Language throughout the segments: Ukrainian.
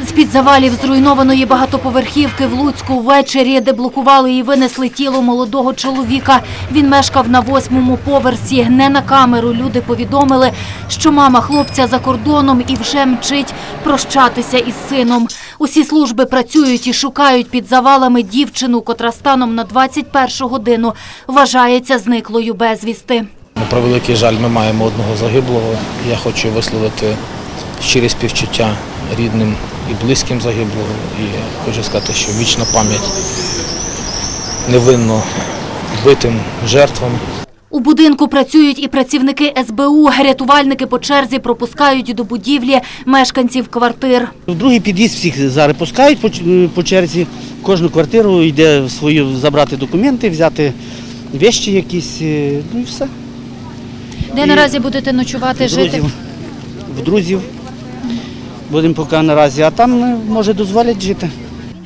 З-під завалів зруйнованої багатоповерхівки в Луцьку ввечері деблокували і винесли тіло молодого чоловіка. Він мешкав на восьмому поверсі. Не на камеру люди повідомили, що мама хлопця за кордоном і вже мчить прощатися із сином. Усі служби працюють і шукають під завалами дівчину, котра станом на 21 годину вважається зниклою безвісти. На превеликий жаль, ми маємо одного загиблого. Я хочу висловити щирі співчуття рідним і близьким загиблого. І хочу сказати, що вічна пам'ять невинно вбитим жертвам. У будинку працюють і працівники СБУ. Рятувальники по черзі пропускають до будівлі мешканців квартир. В другий під'їзд всіх зараз пускають по, черзі. Кожну квартиру йде свою забрати документи, взяти вещі якісь, е, ну і все. Де І- наразі будете ночувати, В друзів. В друзів. Будемо поки наразі, а там е, може дозволять жити.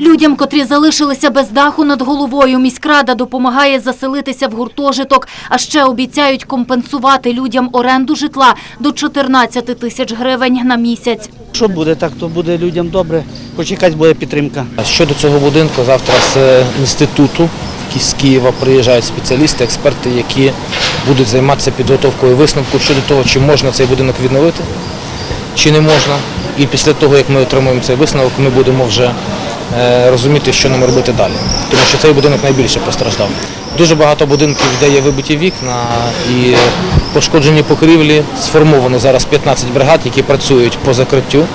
Людям, котрі залишилися без даху над головою, міськрада допомагає заселитися в гуртожиток, а ще обіцяють компенсувати людям оренду житла до 14 тисяч гривень на місяць. Що буде так, то буде людям добре, хоч якась буде підтримка. Щодо цього будинку, завтра з е, інституту з Києва приїжджають спеціалісти, експерти, які будуть займатися підготовкою висновку щодо того, чи можна цей будинок відновити, чи не можна. І після того, як ми отримаємо цей висновок, ми будемо вже е, розуміти, що нам робити далі. Тому що цей будинок найбільше постраждав. Дуже багато будинків, де є вибиті вікна і пошкоджені покрівлі. Сформовано зараз 15 бригад, які працюють по закриттю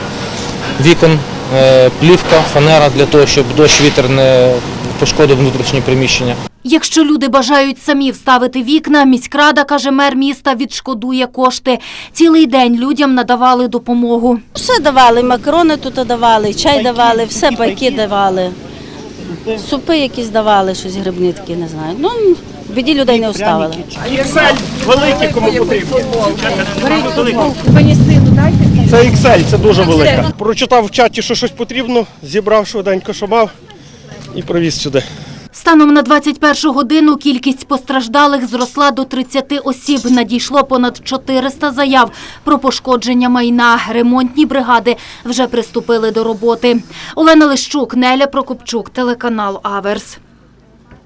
вікон, е, плівка, фанера для того, щоб дощ вітер не пошкодив внутрішні приміщення. Якщо люди бажають самі вставити вікна, міськрада, каже мер міста, відшкодує кошти. Цілий день людям надавали допомогу. Все давали, макарони тут давали, чай давали, все байки давали. Супи якісь давали, щось грибні такі, не знаю. Ну, біді людей не оставили. XL великі, кому потрібно. Це XL, це дуже велика. Прочитав в чаті, що щось потрібно, зібрав швиденько, що мав і привіз сюди. Станом на 21 годину кількість постраждалих зросла до 30 осіб. Надійшло понад 400 заяв про пошкодження майна. Ремонтні бригади вже приступили до роботи. Олена Лищук, Неля Прокопчук, телеканал Аверс.